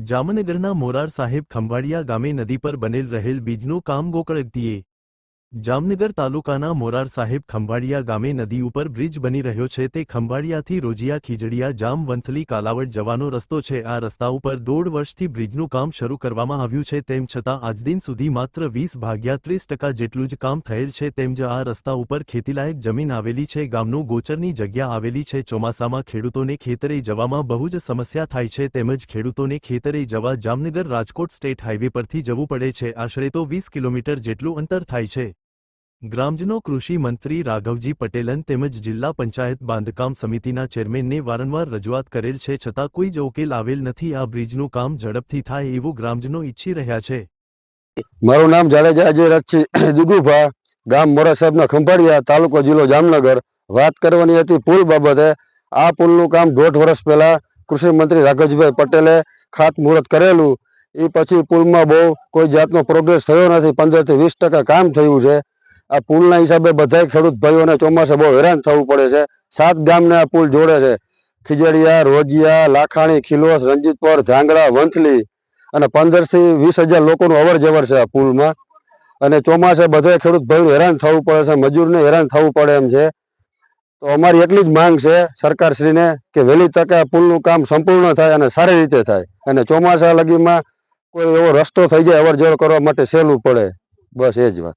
જામનગરના મોરાર સાહેબ ખંભાળિયા ગામે નદી પર બનેલ રહેલ બીજનું કામ ગોકળગતીએ જામનગર તાલુકાના મોરાર સાહેબ ખંભાળિયા ગામે નદી ઉપર બ્રિજ બની રહ્યો છે. તે ખંભાળિયાથી રોજિયા ખીજડીયા, જામ, વંથલી, કાલાવડ જવાનો રસ્તો છે. આ રસ્તા ઉપર દોઢ વર્ષથી બ્રિજનું કામ શરૂ કરવામાં આવ્યું છે. તેમ છતાં આજ દિન સુધી માત્ર વીસ ભાગ્યા ત્રીસ ટકા જેટલું જ કામ થયેલ છે. તેમ જ આ રસ્તા ઉપર ખેતીલાયક જમીન આવેલી છે. ગામનું ગોચરની જગ્યા આવેલી છે. ચોમાસામાં ખેડૂતોને ખેતરે જવામાં બહુ જ સમસ્યા થાય છે. તેમજ ખેડૂતોને ખેતરે જવા જામનગર રાજકોટ સ્ટેટ હાઈવે પરથી જવું પડે છે. આશરે તો વીસ કિલોમીટર જેટલું અંતર થાય છે. ગ્રામજનો કૃષિ મંત્રી રાઘવજી પટેલન તેમજ જિલ્લા પંચાયત બાંધકામ સમિતિના ચેરમેનને વારંવાર રજૂઆત કરેલ છે છતાં કોઈ જ ઉકેલ આવેલ નથી. આ બ્રિજનું કામ ઝડપથી થાય એવું ગ્રામજનો ઈચ્છી રહ્યા છે. મારું નામ જાડેજા અજય રથજી દિગુભા, ગામ મોરા સાહેબના ખંભાળિયા, તાલુકો જિલ્લો જામનગર. વાત કરવાની હતી પુલ બાબતે. આ પુલનું કામ દોઢ વર્ષ પહેલા કૃષિ મંત્રી રાઘવજીભાઈ પટેલે ખાતમુહૂર્ત કરેલું. એ પછી પુલમાં બહુ કોઈ જાતનો પ્રોગ્રેસ થયો નથી. પંદરથી વીસ ટકા કામ થયું છે. આ પુલના હિસાબે બધા ખેડૂત ભાઈઓને ચોમાસે બહુ હેરાન થવું પડે છે. સાત ગામને આ પુલ જોડે છે. ખીજડીયા, રોજિયા, લાખાણી, ખિલોસ, રંજીતપર, ધાંગડા, વંથલી અને પંદરથી વીસ હજાર લોકોનું અવર જવર છે આ પુલમાં. અને ચોમાસે બધા ખેડૂત ભાઈઓ હેરાન થવું પડે છે. મજૂરને હેરાન થવું પડે એમ છે. તો અમારી એટલી જ માંગ છે સરકારશ્રીને કે વહેલી તકે આ પુલનું કામ સંપૂર્ણ થાય અને સારી રીતે થાય. અને ચોમાસા લગીમાં કોઈ એવો રસ્તો થઈ જાય અવર જવર કરવા માટે સહેલું પડે. બસ એ જ વાત.